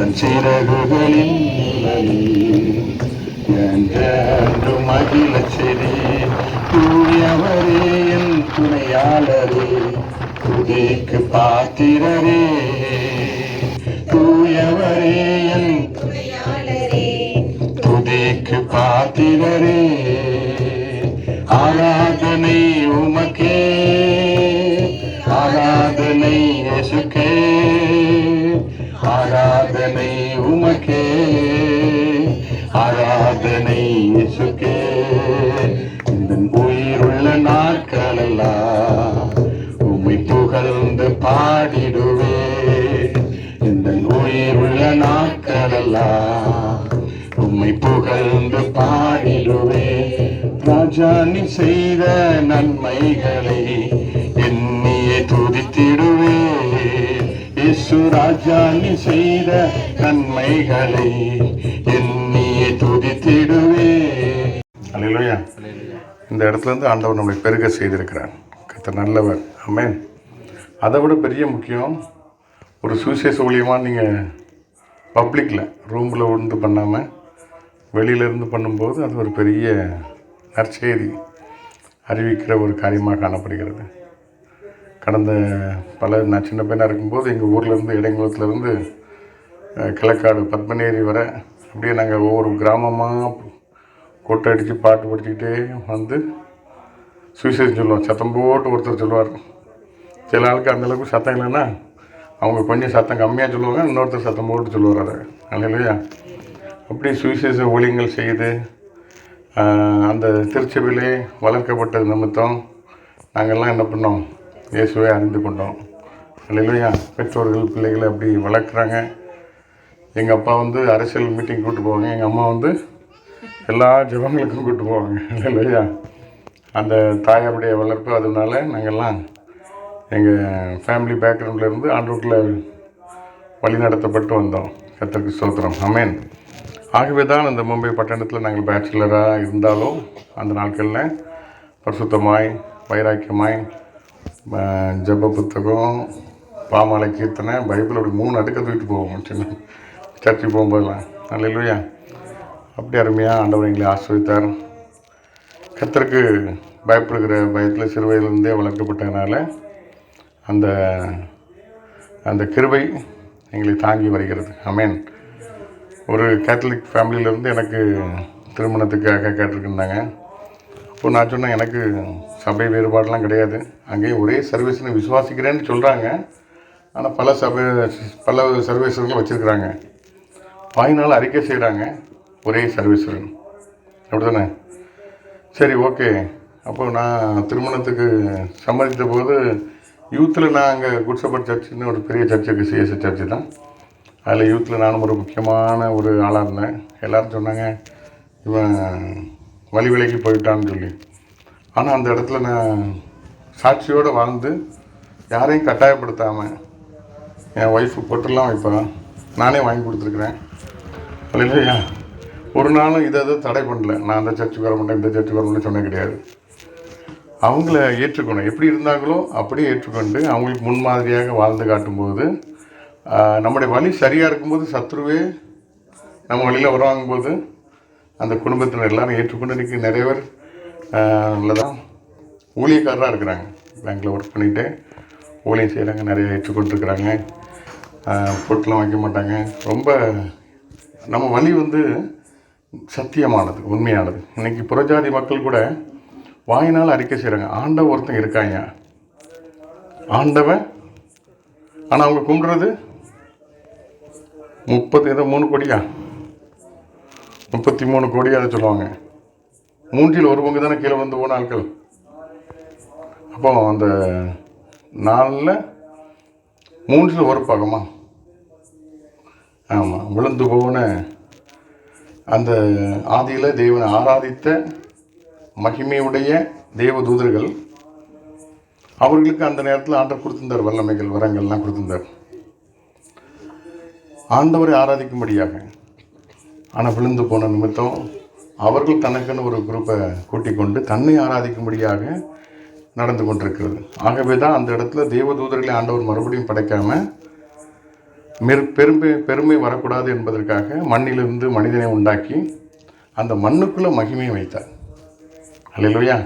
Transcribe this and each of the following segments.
தன் சிறகுகளின் நிழலில் மகிழ செடி தூயவரே என் துணையாளரே துதிக்கு பாத்திரரே. தூயவரே என் துணையாளரே துதிக்கு பாத்திரரே. ஆராதனை உமக்கே ஆராதனை இயேசுக்கே. ஆராதனை உமக்கே. ஆராதனை இசுக்கே இந்த உயிருள்ள நாட்களெல்லாம் உமை புகழ்ந்து பாடிடுவே. இந்த உயிருள்ள நாட்களெல்லாம் உம்மை புகழ்ந்து பாடிடுவே. ராஜா நீ செய்த நன்மைகளை எண்ணியே துதித்திடுவே. சுராஜா நீ செய்த நன்மைகளை எண்ணியே துதித்திடுவே. அல்லேலூயா இந்த இடத்துல இருந்து ஆண்டவர் நம்மளை பெருக செய்திருக்கிறார். கத்த நல்லவர். அமேன் அதை விட பெரிய முக்கியம் ஒரு சுவிசேஷ ஊழியமாக நீங்கள் பப்ளிக்கில் ரூமில் உண்டு பண்ணாமல் வெளியிலேருந்து பண்ணும்போது அது ஒரு பெரிய நற்செய்தி அறிவிக்கிற ஒரு காரியமாக காணப்படுகிறது. கடந்த பல நான் சின்ன பையனாக இருக்கும்போது எங்கள் ஊர்லேருந்து இடைங்குளத்துலேருந்து கிழக்காடு பத்மநேரி வரை அப்படியே நாங்கள் ஒவ்வொரு கிராமமாக கொட்டை அடித்து பாட்டு படிச்சுக்கிட்டே வந்து சுவிசேஷம் சொல்லுவோம். சத்தம் போட்டு ஒருத்தர் சொல்லுவார். சில ஆளுக்கு அந்தளவுக்கு சத்தம் இல்லைன்னா அவங்க கொஞ்சம் சத்தம் கம்மியாக சொல்லுவாங்க இன்னொருத்தர் சத்தம் போட்டு சொல்லுவார். அதை இல்லையா அப்படி சுவிசேஷ ஊழியங்கள் செய்து அந்த திருச்சபையிலே வளர்க்கப்பட்டது நிமித்தம் நாங்கள்லாம் என்ன பண்ணோம்? இயேசுவை அறிந்து கொண்டோம். இல்லையா பெற்றோர்கள் பிள்ளைகளை அப்படி வளர்க்குறாங்க. எங்கள் அப்பா வந்து அரசியல் மீட்டிங் கூப்பிட்டு போவாங்க. எங்கள் அம்மா வந்து எல்லா ஜபங்களுக்கும் கூப்பிட்டு போவாங்க. இல்லையா அந்த தாயாருடைய வளர்ப்பு அதனால நாங்கள்லாம் எங்கள் ஃபேமிலி பேக்ரவுண்டில் இருந்து ஆண்டவர்களில் வழி நடத்தப்பட்டு வந்தோம். கத்தருக்கு ஸ்தோத்திரம். அமேன் ஆகவே தான் அந்த மும்பை பட்டணத்தில் நாங்கள் பேச்சுலராக இருந்தாலும் அந்த நாட்களில் பரிசுத்தமாய் வைராக்கியமாய் ஜெப புத்தகம் பாமாலை கீர்த்தனை பைபிள் அப்படி மூணு அடுக்க தூக்கிட்டு போவோம். சின்ன சர்ச்சுக்கு போகும்போதெல்லாம் நல்ல அப்படி அருமையாக ஆண்டவர் எங்களை ஆசிரித்தார். கத்தருக்கு பயப்படுகிற பயத்தில் சிறு வயதிலிருந்தே வளர்க்கப்பட்டதுனால அந்த அந்த கிருபை எங்களை தாங்கி வருகிறது. அமேன் ஒரு கேத்தலிக் ஃபேமிலியிலேருந்து எனக்கு திருமணத்துக்காக கேட்டிருந்தாங்க இப்போ நான் சொன்னேன் எனக்கு சபை வேறுபாடெலாம் கிடையாது. அங்கேயும் ஒரே சர்வீஸ்னு விசுவாசிக்கிறேன்னு சொல்கிறாங்க ஆனால் பல சபை பல சர்வீஸ்களும் வச்சுருக்குறாங்க. வாயினால் அறிக்கை செய்கிறாங்க ஒரே சர்வீஸ்கள். அப்படி தானே சரி ஓகே. அப்போ நான் திருமணத்துக்கு சம்மதித்த போது யூத்தில் நான் அங்கே குட்சபட் சர்ச்சுன்னு ஒரு பெரிய சர்ச்சுக்கு சிஎஸ்சி சர்ச்சு தான். அதில் யூத்தில் நானும் ஒரு முக்கியமான ஒரு ஆளாக இருந்தேன். எல்லோரும் சொன்னாங்க இவன் வழி விலைக்கு போயிட்டான்னு சொல்லி. ஆனால் அந்த இடத்துல நான் சாட்சியோடு வாழ்ந்து யாரையும் கட்டாயப்படுத்தாமல் என் ஒய்ஃபு பொட்டெல்லாம் வைப்பேன் நானே வாங்கி கொடுத்துருக்குறேன். இல்லையா? ஒரு நாளும் இதை எதுவும் தடை பண்ணல. நான் அந்த சர்ச்சுக்கு வர மாட்டேன் இந்த சர்ச்சுக்கு வர மாட்டேன்னு சொன்னது கிடையாது. அவங்கள ஏற்றுக்கணும். எப்படி இருந்தாங்களோ அப்படியே ஏற்றுக்கொண்டு அவங்களுக்கு முன்மாதிரியாக வாழ்ந்து காட்டும்போது நம்முடைய வழி சரியாக இருக்கும்போது சத்ருவே நம்ம வழியில் வருவாங்கும்போது அந்த குடும்பத்தினர் எல்லாரும் ஏற்றுக்கொண்டு இன்றைக்கி நிறைய பேர் நல்லதான் ஊழியக்காரராக இருக்கிறாங்க. பேங்க்கில் ஒர்க் பண்ணிகிட்டு ஊழியம் செய்கிறாங்க நிறைய ஏற்றுக்கொண்டிருக்கிறாங்க பொருட்கள்லாம் வைக்க மாட்டாங்க. ரொம்ப நம்ம வழி வந்து சத்தியமானது உண்மையானது. இன்றைக்கி புறஜாதி மக்கள் கூட வாயினால் அறிக்கை செய்கிறாங்க ஆண்டவ ஒருத்தன் இருக்காங்க ஆண்டவன். ஆனால் அவங்க கும்பிட்றது முப்பது ஏதோ மூணு கோடியா? முப்பத்தி மூணு கோடி அதை சொல்லுவாங்க. மூன்றில் ஒரு பங்கு தானே கீழே வந்து போன ஆட்கள். அப்போ அந்த நாளில் மூன்றில் ஒரு பாகமா ஆமாம் விழுந்து போன அந்த ஆதியில் தேவனை ஆராதித்த மகிமையுடைய தேவ தூதர்கள் அவர்களுக்கு அந்த நேரத்தில் ஆண்டர் கொடுத்திருந்தார் வல்லமைகள் வரங்கள்லாம் கொடுத்திருந்தார். ஆண்டவரை ஆராதிக்கும்படியாக. ஆனால் விழுந்து போன நிமித்தம் அவர்கள் தனக்குன்னு ஒரு குரூப்பை கூட்டிக் கொண்டு தன்னை ஆராதிக்கும்படியாக நடந்து கொண்டிருக்கிறது. ஆகவே தான் அந்த இடத்துல தேவதூதர்களை ஆண்டவர் மறுபடியும் படைக்காம மெரு பெருமை பெருமை வரக்கூடாது என்பதற்காக மண்ணிலிருந்து மனிதனை உண்டாக்கி அந்த மண்ணுக்குள்ளே மகிமையை வைத்தார். அல்லையா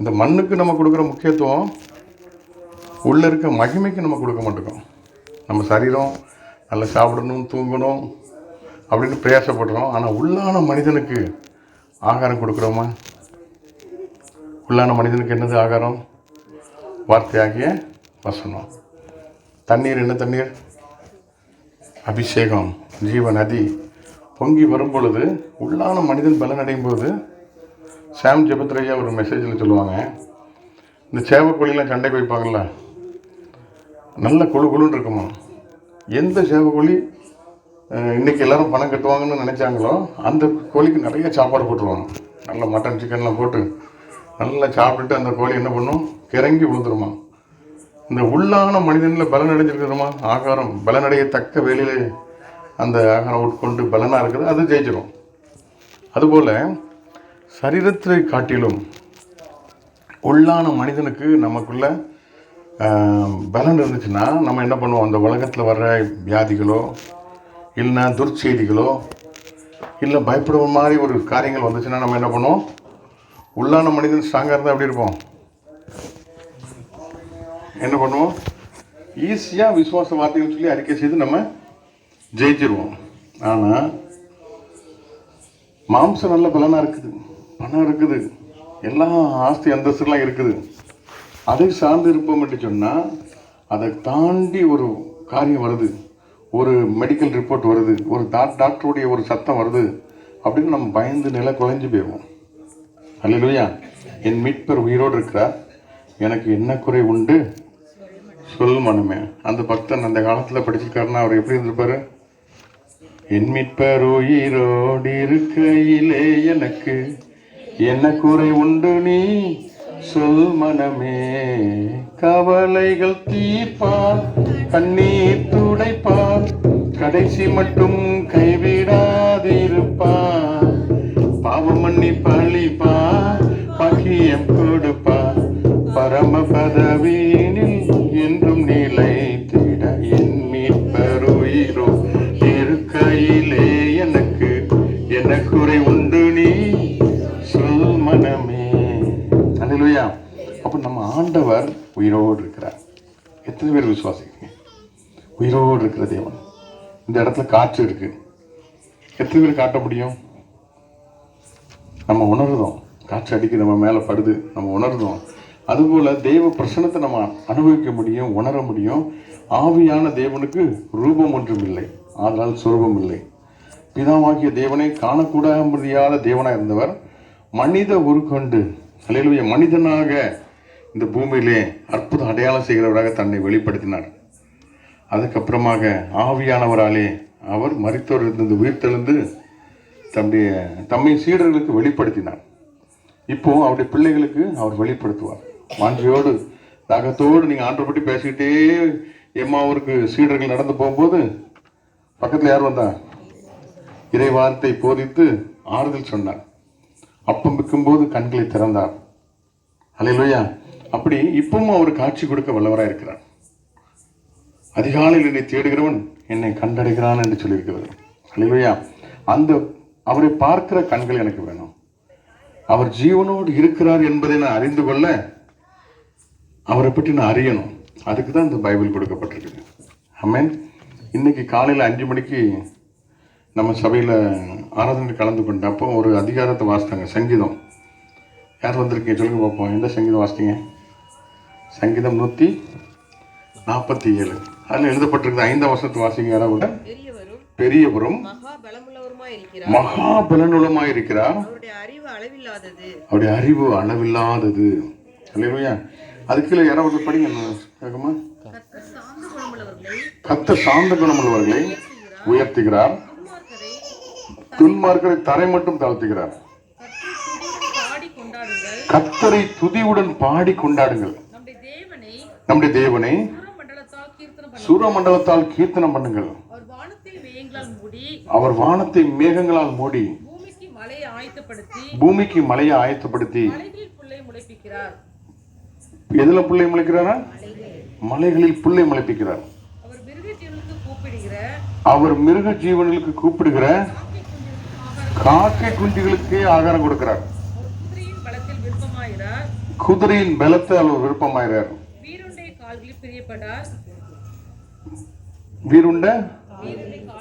இந்த மண்ணுக்கு நம்ம கொடுக்குற முக்கியத்துவம் உள்ளே இருக்க மகிமைக்கு நம்ம கொடுக்க மாட்டோம். நம்ம சரீரம் நல்லா சாப்பிடணும் தூங்கணும் அப்படின்னு பிரயாசப்படுறோம். ஆனால் உள்ளான மனிதனுக்கு ஆகாரம் கொடுக்குறோமா? உள்ளான மனிதனுக்கு என்னது ஆகாரம்? வார்த்தையாகிய வசனம். தண்ணீர் என்ன தண்ணீர்? அபிஷேகம் ஜீவ நதி. பொங்கி வரும் பொழுது உள்ளான மனிதன் பலனடையும் போது சாம் ஜெபத்ரையா ஒரு மெசேஜில் சொல்லுவாங்க. இந்த சேவக்கோழிலாம் சண்டைக்கு வைப்பாங்கள்ல நல்ல குழு குழுன்னு இருக்குமா? எந்த சேவக்கோழி? இன்றைக்கி இன்னைக்கு எல்லாரும் பணம் கட்டுவாங்கன்னு நினச்சாங்களோ அந்த கோழிக்கு நிறைய சாப்பாடு போட்டுருவாங்க. நல்லா மட்டன் சிக்கன்லாம் போட்டு நல்லா சாப்பிட்டுட்டு அந்த கோழி என்ன பண்ணும்? கிறங்கி விழுந்துருமா இந்த உள்ளான மனிதனில் பலன் அடைஞ்சிருக்கிறோமா ஆகாரம் பலனடையத்தக்க வேலையில் அந்த ஆகாரம் உட்கொண்டு பலனாக இருக்குது அது ஜெயிச்சிடும் அதுபோல் சரீரத்தை காட்டிலும் உள்ளான மனிதனுக்கு நமக்குள்ள பலன் இருந்துச்சுன்னா நம்ம என்ன பண்ணுவோம்? அந்த உலகத்தில் வர்ற வியாதிகளோ இல்லைன்னா துர்ச்செய்திகளோ இல்லை பயப்படுற மாதிரி ஒரு காரியங்கள் வந்துச்சுன்னா நம்ம என்ன பண்ணுவோம்? உள்ளான மனிதன் ஸ்ட்ராங்காக இருந்தால் எப்படி இருப்போம்? என்ன பண்ணுவோம்? ஈஸியாக விசுவாச வார்த்தைகள் சொல்லி அறிக்கை செய்து நம்ம ஜெயிச்சிருவோம். ஆனால் மாம்சம் நல்ல பலனாக இருக்குது. பணம் இருக்குது. எல்லா ஆஸ்தி அந்தஸ்துலாம் இருக்குது. அதை சார்ந்து இருப்போம் என்று சொன்னால் அதை தாண்டி ஒரு காரியம் வருது. ஒரு மெடிக்கல் ரிப்போர்ட் வருது ஒரு டாக் டாக்டருடைய ஒரு சத்தம் வருது அப்படின்னு நம்ம பயந்து நிலை குலைஞ்சு போயிடுவோம். அல்லையா என் மீட்பர் உயிரோடு இருக்கிறார். எனக்கு என்ன குறை உண்டு? சொல் மனமே. அந்த பக்தன் அந்த காலத்தில் படிச்சிருக்காருன்னா அவர் எப்படி இருந்திருப்பாரு? என் மீட்பர் உயிரோடு இருக்கையிலே எனக்கு என்ன குறை உண்டு நீ? சொல் மனமே. கவலைகள் தீர்ப்பான் கண்ணீர் படைப்பார் கடைசி மட்டும் கைவிடாதிருப்பார். பாவம் மன்னிப்பு அளிப்பார் பாக்கியம் கொடுப்பார் பரம பதவியினில் என்றும் நிலைத்திட என் மீட்பருயிரோ இருக்கையிலே எனக்கு என்ன குறை உண்டு நீ சொல் மனமே. அல்லேலூயா அப்போ நம்ம ஆண்டவர் உயிரோடு இருக்கிறார். எத்தனை பேர் விசுவாசிக்கிறீங்க? உயிரோடு இருக்கிற தேவன். இந்த இடத்துல காற்று இருக்கு. எத்தனை பேர் காட்ட முடியும்? நம்ம உணர்றோம். காற்று அடிக்க நம்ம மேலே படுது நம்ம உணர்றோம். அதுபோல் தெய்வ பிரசனத்தை நம்ம அனுபவிக்க முடியும் உணர முடியும். ஆவியான தேவனுக்கு ரூபம் ஒன்றும் இல்லை. ஆதலால் சுரூபம் இல்லை. பிதாவாகிய தேவனை காணக்கூட முடியாத தேவனாக இருந்தவர் மனித உருக்கொண்டு அல்லேலூயா மனிதனாக இந்த பூமியிலே அற்புத அடையாளம் செய்கிறவராக தன்னை வெளிப்படுத்தினார். அதுக்கப்புறமாக ஆவியானவராலே அவர் மரித்தோரிலிருந்து உயிர்த்தெழுந்து தம்முடைய தம்மை சீடர்களுக்கு வெளிப்படுத்தினார். இப்போ அவருடைய பிள்ளைகளுக்கு அவர் வெளிப்படுத்துவார். வாஞ்சியோடு தாகத்தோடு நீங்கள் ஆண்டை பற்றி பேசிக்கிட்டே எம்மாவூருக்கு சீடர்கள் நடந்து போகும்போது பக்கத்தில் யார் வந்தா? இறை வார்த்தை போதித்து ஆறுதல் சொன்னார். அப்பம் விற்கும்போது கண்களை திறந்தார். அலையிலோயா அப்படி இப்பவும் அவர் காட்சி கொடுக்க வல்லவராக இருக்கிறார் அதிகாலையில் என்னை தேடுகிறவன் என்னை கண்டடைகிறான் என்று சொல்லியிருக்கிறது. அல்லையா அந்த அவரை பார்க்கிற கண்கள் எனக்கு வேணும். அவர் ஜீவனோடு இருக்கிறார் என்பதை நான் அறிந்து கொள்ள அவரை பற்றி நான் அறியணும். அதுக்கு தான் இந்த பைபிள் கொடுக்கப்பட்டிருக்குது. ஆமென் இன்னைக்கு காலையில் அஞ்சு மணிக்கு நம்ம சபையில் ஆராதனை கலந்து கொண்டு அப்போ ஒரு அதிகாரத்தை வாசித்தாங்க. சங்கீதம். யார் வந்திருக்கீங்க? சொல்லுங்க பார்ப்போம் எந்த சங்கீதம் வாசித்தீங்க? சங்கீதம் நூற்றி நாற்பத்தி ஏழு. அதில் எழுதப்பட்டிருக்குது ஐந்தாம் வருஷத்து வாசிங்க யாராவது பெரியவரும் பெரியவரும் மகா பலமுள்ளவருமாய் இருக்கிறார் அவருடைய அறிவு அளவில்லாதது. இல்லையா அதுக்கு கீழே யாராவது படிங்க கத்த சார்ந்த குணமுள்ளவர்களை உயர்த்துகிறார். துன்மார்க்கரை தரை மட்டும் தாழ்த்துகிறார். கத்தரை துதியுடன் பாடி கொண்டாடுங்கள் நம்முடைய தேவனை தேவனை மண்டலத்தால் கீர்த்தனம் பண்ணுங்கள். அவர் வானத்தை மேகங்களால் மூடி பூமிக்கு மலையை ஆயத்தப்படுத்தி எதுல புள்ளை முளைக்கிறாரா? மலைகளில் புள்ளை முளைப்பிக்கிறார். அவர் மிருக ஜீவன்களுக்கு கூப்பிடுகிற காக்கை குஞ்சுகளுக்கு ஆகாரம் கொடுக்கிறார். குதிரையின் பலத்தை அவர் விருப்பமாயிறார். வீருண்ட?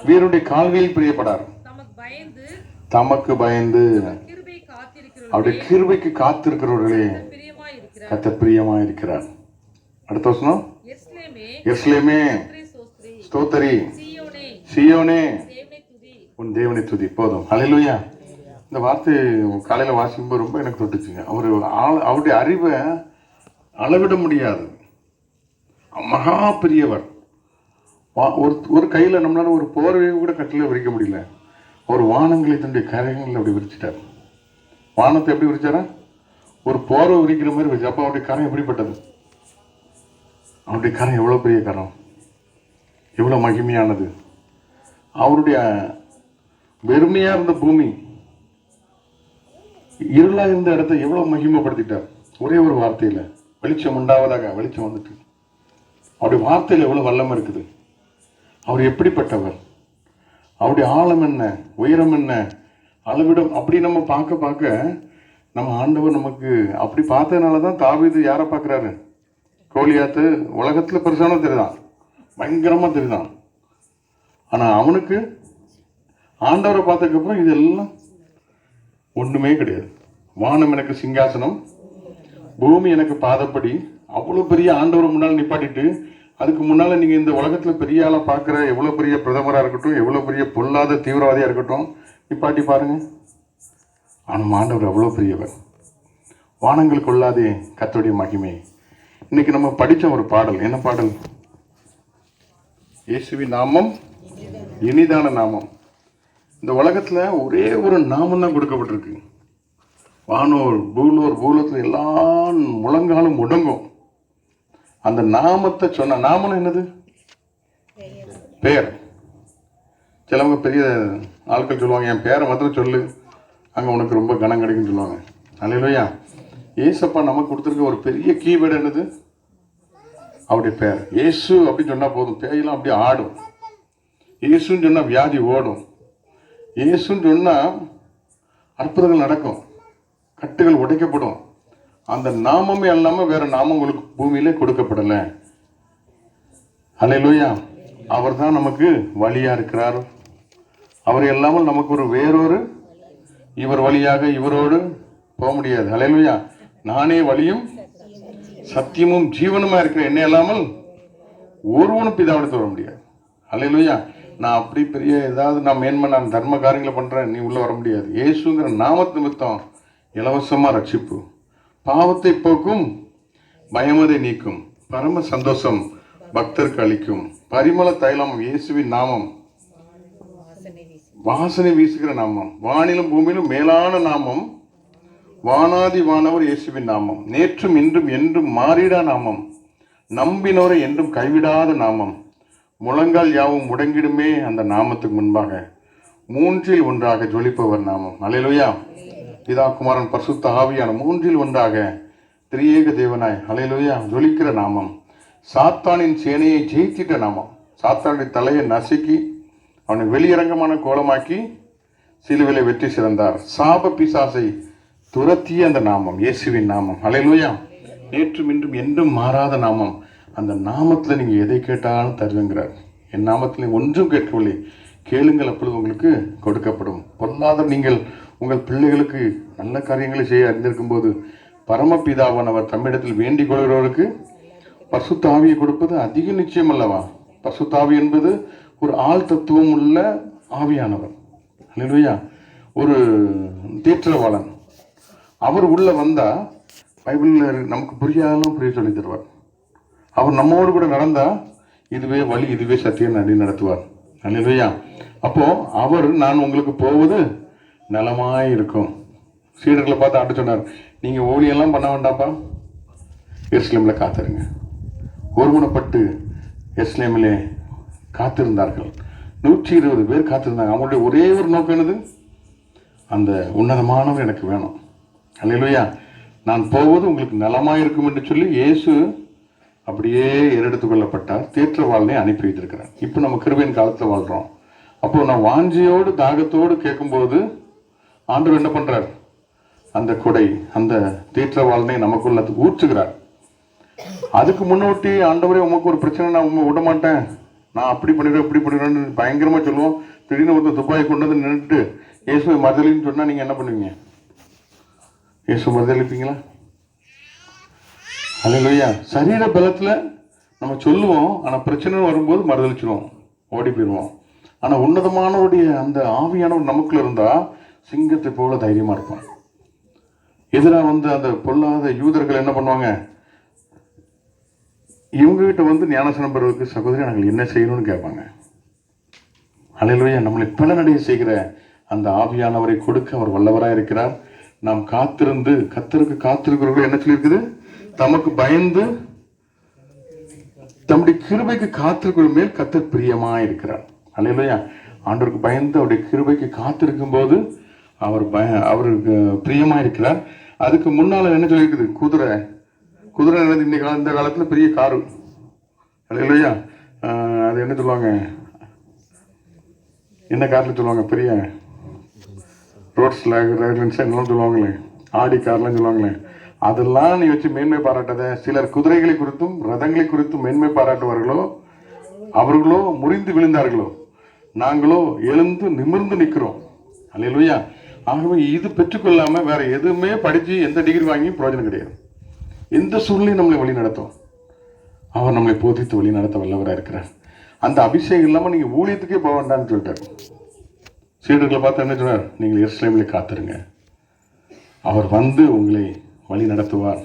வீருடைய கால்வியில் பிரியப்படார். தமக்கு பயந்து அவருடைய கிருபைக்கு காத்திருக்கிறவர்களே கத்த பிரியமா இருக்கிறார் அடுத்த வசனம். எஸ்லேமே ஸ்தோத்தரி. சியோனே உன் தேவனை துதி. போதும். அலையிலுயா இந்த வார்த்தை காலையில் வாசிக்கும்போது ரொம்ப எனக்கு தொட்டுச்சுங்க. அவர் ஆள் அவருடைய அறிவை அளவிட முடியாது. மகா பெரியவர். ஒரு ஒரு கையில் நம்மளால ஒரு போர்வையை கூட கட்டில விரிக்க முடியல. ஒரு வானங்களை தன்னுடைய கரைகளில் அப்படி விரிச்சிட்டார். வானத்தை எப்படி விரிச்சாரா? ஒரு போர்வை விரிக்கிற மாதிரி விரிச்சு அப்போ அவருடைய கரம் எப்படிப்பட்டது? அவருடைய கரம் எவ்வளோ பெரிய கரம்? எவ்வளோ மகிமையானது? அவருடைய வெறுமையா இருந்த பூமி இருளா இருந்த இடத்த எவ்வளவு மகிமைப்படுத்திட்டார்? ஒரே ஒரு வார்த்தையில் வெளிச்சம் உண்டாவதாக வெளிச்சம் வந்துட்டு. அவருடைய வார்த்தையில் எவ்வளவு வல்லமை இருக்குது? அவர் எப்படிப்பட்டவர்? அவருடைய ஆழம் என்ன? உயரம் என்ன? அளவிடம் அப்படி நம்ம பார்க்க பார்க்க நம்ம ஆண்டவர் நமக்கு அப்படி பார்த்ததுனால தான் தாவிது யாரை பார்க்குறாரு? கோலியாத்து உலகத்தில் பெருசான தெரியுதான் பயங்கரமாக தெரியுதான் ஆனால் அவனுக்கு ஆண்டவரை பார்த்ததுக்கப்புறம் இதெல்லாம் ஒன்றுமே கிடையாது. வானம் எனக்கு சிங்காசனம் பூமி எனக்கு பாதப்படி. அவ்வளோ பெரிய ஆண்டவரை முன்னால் நிப்பாட்டிட்டு அதுக்கு முன்னால் நீங்கள் இந்த உலகத்தில் பெரிய ஆளாக பார்க்குற எவ்வளோ பெரிய பிரதமராக இருக்கட்டும் எவ்வளோ பெரிய பொல்லாத தீவிரவாதியாக இருக்கட்டும் நிப்பாட்டி பாருங்கள் ஆனால் ஆண்டவர் அவ்வளோ பெரியவர். வானங்கள் கொள்ளாதே கத்தோடைய மகிமை. இன்றைக்கி நம்ம படித்த ஒரு பாடல். என்ன பாடல்? இயேசுவி நாமம் இனிதான நாமம். இந்த உலகத்தில் ஒரே ஒரு நாமம் தான் கொடுக்கப்பட்டிருக்கு. வானோர் பூலோர் பூலத்தில் எல்லா முழங்காலும் முடங்கும். அந்த நாமத்தை சொன்ன நாமம் என்னது? பெயர் சிலவங்க பெரிய ஆட்கள் சொல்லுவாங்க என் பேரை மாத்திரம் சொல்லு. அங்கே உனக்கு ரொம்ப கனம் கிடைக்கும்னு சொல்லுவாங்க. அல்லையா ஏசப்பா நமக்கு கொடுத்துருக்க ஒரு பெரிய கீவேர்டு என்னது? அவருடைய பேர். இயேசு அப்படின்னு சொன்னால் போதும். பேயெல்லாம் அப்படியே ஆடும். இயேசுன்னு சொன்னால் வியாதி ஓடும். இயேசுன்னு சொன்னால் அற்புதங்கள் நடக்கும். கட்டுகள் உடைக்கப்படும். அந்த நாமமே இல்லாமல் வேற நாமம் உங்களுக்கு பூமியில கொடுக்கப்படலை. அல்லேலூயா அவர் தான் நமக்கு வழியா இருக்கிறார். அவர் இல்லாமல் நமக்கு ஒரு வேறொரு இவர் வழியாக இவரோடு போக முடியாது. அல்லேலூயா நானே வழியும் சத்தியமும் ஜீவனுமா இருக்கிற என்ன இல்லாமல் ஒருவனும் பிதாவிடத்து வர முடியாது. அல்லேலூயா நான் அப்படி பெரிய ஏதாவது நான் மேன்மை நான் தர்ம காரியங்களை பண்ணுறேன் நீ உள்ளே வர முடியாது. இயேசுங்கிற நாமத்து நிமித்தம் இலவசமாக ரட்சிப்பு. பாவத்தை போக்கும் பயமதை நீக்கும் பரம சந்தோஷம் பக்தருக்கு அளிக்கும். பரிமள தைலம் இயேசுவின் நாமம். வாசனை வீசுகிற நாமம். வானிலும் பூமியிலும் மேலான நாமம். வானாதி வானவர் இயேசுவின் நாமம். நேற்றும் இன்றும் என்றும் மாறிடா நாமம். நம்பினோரை என்றும் கைவிடாத நாமம். முழங்கால் யாவும் முடங்கிடுமே அந்த நாமத்துக்கு முன்பாக. மூன்றில் ஒன்றாக ஜொலிப்பவர் நாமம். அலையிலுயா பிதா குமாரன் பரிசுத்த ஆவியான மூன்றில் ஒன்றாக திரியேக தேவனாய் அலையலுயா ஜொலிக்கிற நாமம். சாத்தானின் சேனையை ஜெயித்திட்ட நாமம். சாத்தானுடைய தலையை நசுக்கி அவனை வெளியரங்கமான கோலமாக்கி சிலுவிலை வெற்றி சிறந்தார். சாப பிசாசை துரத்திய அந்த நாமம். இயேசுவின் நாமம். அலையிலோயா நேற்றும் இன்றும் என்றும் மாறாத நாமம். அந்த நாமத்தில் நீங்கள் எதை கேட்டாலும் தருவேங்கிறார். என் நாமத்தில் ஒன்றும் கேட்கவில்லை. கேளுங்கள் அப்பொழுது உங்களுக்கு கொடுக்கப்படும். பொல்லாத நீங்கள் உங்கள் பிள்ளைகளுக்கு நல்ல காரியங்களை செய்ய அறிந்திருக்கும் போது பரமபிதாவானவர் தம்மிடத்தில் வேண்டிக் கொள்கிறவருக்கு பசுத்தாவியை கொடுப்பது அதிக நிச்சயம் அல்லவா? பசுத்தாவி என்பது ஒரு ஆள் தத்துவம் உள்ள ஆவியானவர். அல்லேலூயா ஒரு தீற்றவாளன். அவர் உள்ள வந்தா பைபிளில் நமக்கு புரியாதாலும் புரிய சொல்லி தருவார். அவர் நம்மோடு கூட நடந்தால் இதுவே வழி இதுவே சத்தியம் நடி நடத்துவார். அல்லையா அப்போ அவர் நான் உங்களுக்கு போவது நலமாய் இருக்கும். சீடர்களை பார்த்து ஆண்டு சொன்னார் நீங்கள் ஊழியெல்லாம் பண்ண வேண்டாப்பா எஸ்லேமில் காத்திருங்க. ஒருமுனப்பட்டு எருசலேமிலே காத்திருந்தார்கள். நூற்றி இருபது பேர் காத்திருந்தாங்க. அவங்களுடைய ஒரே ஒரு நோக்கம் என்னது? அந்த உன்னதமானவர் எனக்கு வேணும். அல்லையா நான் போவது உங்களுக்கு நலமாக இருக்கும் என்று சொல்லி இயேசு அப்படியே ஏறெடுத்து கொள்ளப்பட்டார். தேற்றவாளனை அனுப்பி வைத்திருக்கிறார். இப்போ நம்ம கிருபையின் காலத்தில் வாழ்கிறோம் அப்போது நான் வாஞ்சியோடு தாகத்தோடு கேட்கும்போது ஆண்டவர் என்ன பண்றார்? அந்த கொடை அந்த தீற்றவாளனை நமக்குள்ள ஊற்றுகிறார். அதுக்கு முன்னோட்டி ஆண்டவரே உமக்கு ஒரு பிரச்சனை நான் உண்மை விட மாட்டேன். நான் அப்படி பண்ணிடுவேன் இப்படி பண்ணிடுறேன்னு பயங்கரமா சொல்லுவோம். திடீர்னு ஒருத்தர் துப்பாக்கி கொண்டு வந்து நின்றுட்டு இயேசுவை மறுதலின்னு சொன்னா நீங்க என்ன பண்ணுவீங்க? இயேசு மறுதளிப்பீங்களா அல்லையா சரீர பலத்துல நம்ம சொல்லுவோம் ஆனா பிரச்சனை வரும்போது மறுதளிச்சிருவோம் ஓடி போயிடுவோம். ஆனா உன்னதமானவருடைய அந்த ஆவியானவர் நமக்குள்ள இருந்தா சிங்கத்தை போல தைரியமா இருப்பான். எதிராக வந்து அந்த பொல்லாத யூதர்கள் என்ன பண்ணுவாங்க? இவங்க கிட்ட வந்து ஞானசனம் பெறுவதற்கு சகோதரி நாங்கள் என்ன செய்யணும்னு கேட்பாங்க. அலையிலுயா நம்மளை பலனடைய செய்கிற அந்த ஆவியானவரை கொடுக்க அவர் வல்லவராக இருக்கிறார். நாம் காத்திருந்து கத்தருக்கு காத்திருக்கிறவர்கள் என்ன சொல்லியிருக்குது? தமக்கு பயந்து தம்முடைய கிருபைக்கு காத்திருக்கிற மேல் கத்தர் பிரியமாக இருக்கிறார். அலையிலுயா ஆண்டவருக்கு பயந்து அவருடைய கிருபைக்கு காத்திருக்கும் போது அவர் பய அவருக்கு பிரியமாக இருக்கிறார் அதுக்கு முன்னால் என்ன சொல்லியிருக்குது? குதிரை. குதிரை என்னது இந்த கால இந்த காலத்தில் பெரிய காரு. இல்லையா அது என்ன சொல்லுவாங்க? என்ன காரில் சொல்லுவாங்க? பெரிய ரோட்ஸ்ல என்னெல்லாம் சொல்லுவாங்களே? ஆடி கார்லாம் சொல்லுவாங்களே. அதெல்லாம் நீ வச்சு மேன்மை பாராட்டாத. சிலர் குதிரைகளை குறித்தும் ரதங்களை குறித்தும் மேன்மை பாராட்டுவார்களோ? அவர்களோ முறிந்து விழுந்தார்களோ? நாங்களோ எழுந்து நிமிர்ந்து நிற்கிறோம் அல்லையா ஆகவே இது பெற்றுக்கொள்ளாமல் வேறு எதுவுமே படித்து எந்த டிகிரி வாங்கியும் பிரயோஜனம் கிடையாது. எந்த சூழ்நிலையும் நம்மளை வழி நடத்தும். அவர் நம்மளை போதித்து வழி நடத்த வல்லவராக இருக்கிறார். அந்த அபிஷேகம் இல்லாமல் நீங்கள் ஊழியத்துக்கே போக வேண்டாம்னு சொல்லிட்டார். சீடர்களை பார்த்து என்ன சொன்னார் நீங்கள் எருசலேமிலே காத்துருங்க. அவர் வந்து உங்களை வழி நடத்துவார்.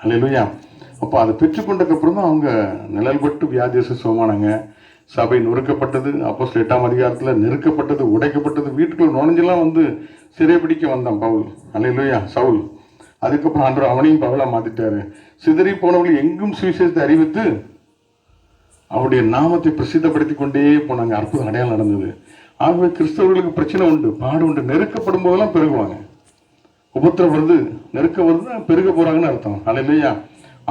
அல்லையா அப்போ அதை பெற்றுக்கொண்டதுக்கப்புறம் தான் அவங்க நிழல்பட்டு வியாதியச சுகமானாங்க சபை நொறுக்கப்பட்டது அப்போ எட்டாம் அதிகாரத்தில் நெருக்கப்பட்டது உடைக்கப்பட்டது வீட்டுக்குள்ள நுழைஞ்செல்லாம் வந்து சிறைபிடிக்க வந்தான் பவுல். அல்லையிலோயா சவுல். அதுக்கப்புறம் ஆண்டவர் அவனையும் பவுலா மாத்திட்டாரு. சிதறி போனவர்கள் எங்கும் சுவிசேஷத்தை அறிவித்து அவருடைய நாமத்தை பிரசித்தப்படுத்தி கொண்டே போனாங்க. அற்புதம் அடையாளம் நடந்தது. ஆகவே கிறிஸ்தவர்களுக்கு பிரச்சனை உண்டு பாடு உண்டு. நெருக்கப்படும் போதெல்லாம் பெருகுவாங்க. உபத்திரம் வருது நெருக்க வருது பெருக போகிறாங்கன்னு அர்த்தம். அல்லையா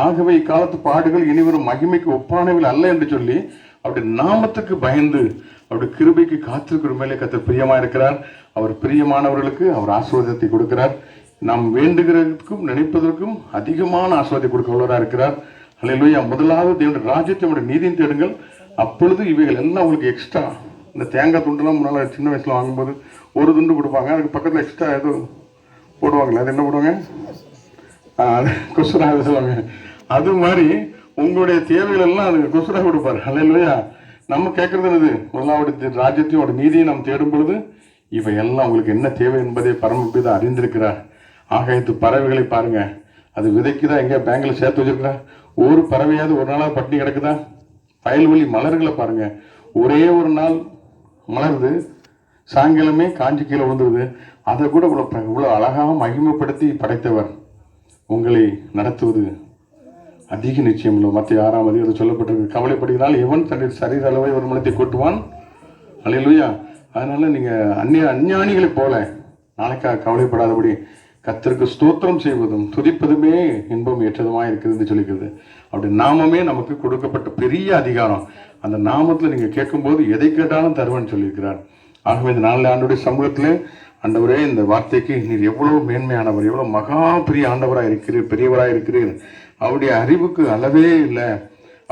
ஆகவே இக்காலத்து பாடுகள் இனிவரும் மகிமைக்கு ஒப்பானவில் அல்ல என்று சொல்லி அப்படி நாமத்துக்கு பயந்து அவருடைய கிருபைக்கு காத்திருக்கிற மேலே கத்தர் பிரியமா இருக்கிறார் அவர் பிரியமானவர்களுக்கு அவர் ஆசீர்வாதத்தை கொடுக்கிறார். நாம் வேண்டுகிறதுக்கும் நினைப்பதற்கும் அதிகமான ஆசீர்வாதத்தை கொடுக்க உள்ளவராக இருக்கிறார். அலையிலுயா முதலாவது தேவனுடைய ராஜ்யத்தை நீதியும் தேடுங்கள். அப்பொழுது இவைகள் எல்லாம் உங்களுக்கு எக்ஸ்ட்ரா இந்த தேங்காய் துண்டுலாம் முன்னால் சின்ன வயசில் வாங்கும்போது ஒரு துண்டு கொடுப்பாங்க. அதுக்கு பக்கத்தில் எக்ஸ்ட்ரா ஏதோ போடுவாங்களே அது என்ன போடுவாங்க? ஆ, அது சொல்லுவாங்க. அது மாதிரி உங்களுடைய தேவைகள் எல்லாம் அதுக்கு குசுராக கொடுப்பார். இல்லையா நம்ம கேட்கறது என்னது? முதலாவது ராஜ்யத்தையும் அவருடைய நீதியை நாம் தேடும் பொழுது இவை எல்லாம் உங்களுக்கு என்ன தேவை என்பதை பரமபிதா அறிந்திருக்கிறார். ஆகாயத்து பறவைகளை பாருங்க. அது விதைக்குதா? எங்க பேங்கில் சேர்த்து வச்சிருக்கிறா? ஒரு பறவையாவது ஒரு நாளாக பட்டினி கிடக்குதா? வயல்வெளி மலர்களை பாருங்க. ஒரே ஒரு நாள் மலருது. சாயங்காலமே காஞ்சி கீழே விழுந்துருது. அதை கூட இவ்வளோ இவ்வளோ அழகாக மகிமைப்படுத்தி படைத்தவர் உங்களை நடத்துவது அதிக நிச்சயம் இல்லை. மற்ற ஆறாம் அதிகாரம் சொல்லப்பட்டிருக்கு. கவலைப்படுகிறால் எவன் தன்னுடைய சரீர அளவை ஒரு மனத்தை கூட்டுவான்? அல்லையா அதனால் நீங்கள் அந்நிய அஞ்ஞானிகளைப் போல நாளைக்காக கவலைப்படாதபடி கத்திற்கு ஸ்தோத்திரம் செய்வதும் துதிப்பதுமே இன்பம் ஏற்றதுமாக இருக்குதுன்னு சொல்லிக்கிறது. அப்படி நாமமே நமக்கு கொடுக்கப்பட்ட பெரிய அதிகாரம். அந்த நாமத்தில் நீங்கள் கேட்கும்போது எதை கேட்டாலும் தருவேன்னு சொல்லியிருக்கிறார். ஆகவே இந்த நாலு ஆண்டுடைய சமூகத்திலே ஆண்டவரே இந்த வார்த்தைக்கு நீர் எவ்வளோ மேன்மையானவர் எவ்வளோ மகா பெரிய ஆண்டவராக இருக்கிறீர் பெரியவராக இருக்கிறீர். அவருடைய அறிவுக்கு அளவே இல்லை.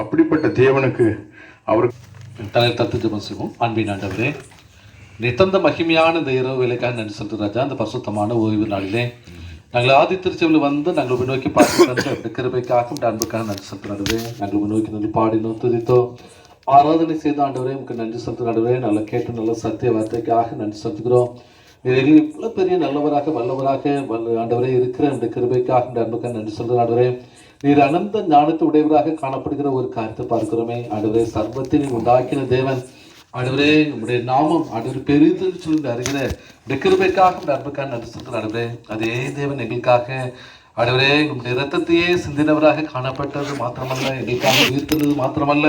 அப்படிப்பட்ட தேவனுக்கு அவருக்கு தலை தத்து ஜெபம் செய்வோம் அன்பின் ஆண்டவரே நித்தந்த மகிமையான இந்த இரவு வேலைக்காக நன்றி சொல்கிற ராஜா. அந்த பரிசுத்தமான ஓய்வு நாளிலே நாங்கள் ஆதி திருச்செவில் வந்து நாங்கள் உம்மை நோக்கி பார்த்து கிருபைக்காக உடைய அன்புக்காக நன்றி செலுத்துறாடுவே நாங்கள் உம்மை நோக்கி நன்றி பாடினோம் துதித்தோம் ஆராதனை செய்த ஆண்டவரே உங்களுக்கு நன்றி செலுத்துறாடுவே நல்ல கேட்டு நல்ல சத்திய வார்த்தைக்காக நன்றி செலுத்துகிறோம் இதில் இவ்வளோ பெரிய நல்லவராக வல்லவராக வல்ல ஆண்டவரே இருக்கிற இந்த கிருபைக்காக அன்புக்காக நன்றி சொல்கிற ஆண்டவரே. நீர் அனந்த ஞானத்தை உடையவராக காணப்படுகிற ஒரு காரியத்தை பார்க்கிறோமே. அடுவரே சர்வத்தை நீ உண்டாக்கின தேவன். அடுவரே உம்முடைய நாமம் அடுவர் பெரிது சொல்லி அறிகிற இந்த கிருபைக்காக இந்த அன்புக்காக நன்றி சொல்கிற அதே தேவன் எங்களுக்காக. ஆண்டவரே உங்களுடைய ரத்தத்தையே சிந்தினவராக காணப்பட்டது மாத்திரமல்ல எங்களுக்காக உயிர்த்தது மாத்திரமல்ல.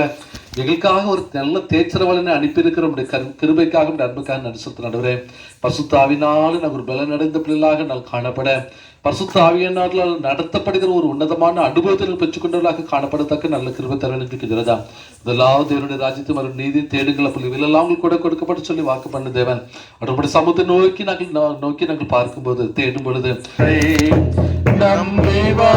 எங்களுக்காக ஒரு நல்ல தேச்சரவலனை அனுப்பியிருக்கிற உடைய கரு கிருபைக்காக உடைய அன்புக்காக நடுவரே பசுத்தாவினாலும் நாங்கள் ஒரு பலனடைந்த பிள்ளைகளாக நான் காணப்பட. பரிசுத்த ஆவியினால் நடத்தப்படுகிற ஒரு உன்னதமான அனுபவத்தில் பெற்றுக்கொண்டவர்களாக காணப்படத்தக்க நல்ல கிருபை தரவேண்டிருக்கிறதா இதெல்லாம் தேவனுடைய ராஜ்யத்தை மறு நீதி தேடுங்கள் அப்படி இவெல்லாம் உங்களுக்கு கூட கொடுக்கப்பட்டு சொல்லி வாக்கு பண்ண தேவன். அடுப்படி சமூகத்தை நோக்கி நாங்கள் நோக்கி நாங்கள் பார்க்கும்போது தேடும் பொழுது நம்பி வா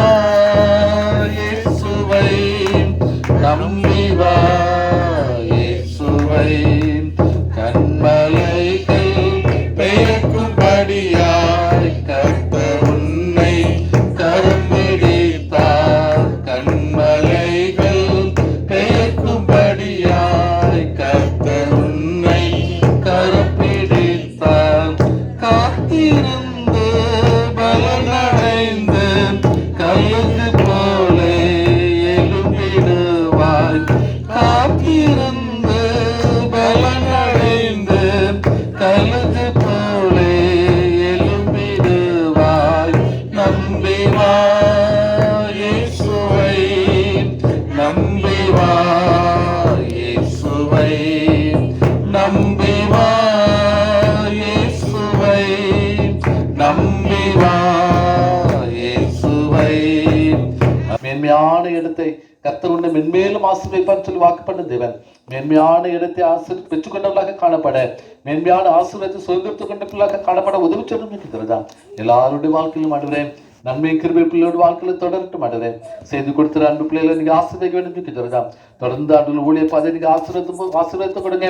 மேன்மையான இடத்தை கர்த்தர் மென்மேலும் ஆசீர்வதிப்பார் சொல்லி வாக்கு பண்ண தேவன். மேன்மையான இடத்தை ஆசிர் பெற்றுக்கொண்டவர்களாக காணப்பட மேன்மையான ஆசீர்வாதத்தை சுதந்திரத்துக் கொண்டவர்களாக காணப்பட உதவி சொல்லும் இருக்கிறதா எல்லாருடைய வாழ்க்கையிலும் ஆடுகிறேன் நன்மை கிருபை பிள்ளையோட வாழ்க்கையில தொடரட்டும் ஆடுறே செய்து கொடுத்துற அன்பு பிள்ளைகளை நீங்க ஆசீர்வதிக்க வேண்டும் இருக்கிறதா தொடர்ந்து அன்பு ஊழிய பாதை நீங்க ஆசீர்வத்து ஆசீர்வதித்து கொடுங்க.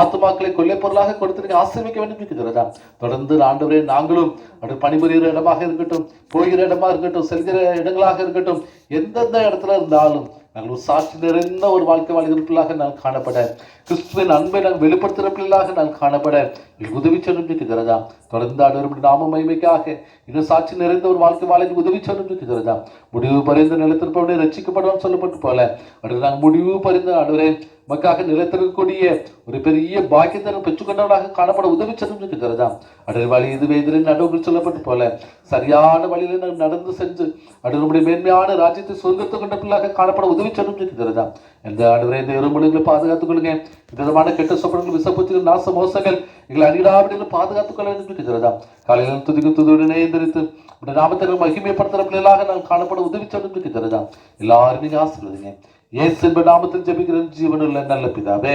ஆத்துமாக்களை கொள்ளை பொருளாக கொடுத்து நீங்க ஆசீர்விக்க வேண்டும் இருக்கிறதா தொடர்ந்து ஆண்டவரே நாங்களும் அப்படி பணிபுரிகிற இடமாக இருக்கட்டும் போகிற இடமா இருக்கட்டும் செல்கிற இடங்களாக இருக்கட்டும் எந்தெந்த இடத்துல இருந்தாலும் நாங்கள் ஒரு சாட்சி நிறைந்த ஒரு வாழ்க்கை வாழ்கிறப்பிள்ளாக நான் காணப்பட. கிறிஸ்துவின் அன்பை நான் வெளிப்படுத்துகிற பிள்ளாக நான் காணப்பட உதவி சொல்லிருக்கிறதா தொடர்ந்து ஆண்டவருடைய நாம மகிமைக்காக இன்னும் சாட்சி நிறைந்த ஒரு வாழ்க்கை வாழ உதவி சொல்லிருக்கிறதா முடிவு பறிந்து நிலத்திற்பவனை ரட்சிக்கப்படுவான்னு சொல்லப்பட்டு போல. அடுத்து நாங்கள் முடிவு பறிந்த ஆண்டவரே. மக்காக நிலைத்திருக்கக்கூடிய ஒரு பெரிய பாக்கியத்தை பெற்றுக்கொண்டவராக காணப்பட உதவி செல்லும் இருக்கிறதா அடுத்த வழி இது வேதிரை நடவுகள் சொல்லப்பட்டு போல சரியான வழியில் நாங்கள் நடந்து சென்று அடுத்த நம்முடைய மேன்மையான ராஜ்யத்தை சுதந்திரத்தை கொண்ட பிள்ளாக காணப்பட உதவி செல்லும் இருக்கிறதா எந்த அடரை இந்த இருமொழிகளை பாதுகாத்துக் கொள்ளுங்க. விதமான கெட்ட சொப்பனங்கள் விசப்பூச்சிகள் நாச மோசங்கள் எங்களை அடிடாவிடையில் பாதுகாத்துக் கொள்ள வேண்டும் இருக்கிறதா காலையில் துதிக்கு துதியுடனே எந்திரித்து உடைய நாமத்தை மகிமைப்படுத்துகிற பிள்ளைகளாக நான் காணப்பட உதவி செல்லும் இருக்கிறதா எல்லாரும் நீங்க இயேசு நாமத்தில் ஜெபிக்கிற ஜீவனுள்ள நல்ல பிதாவே.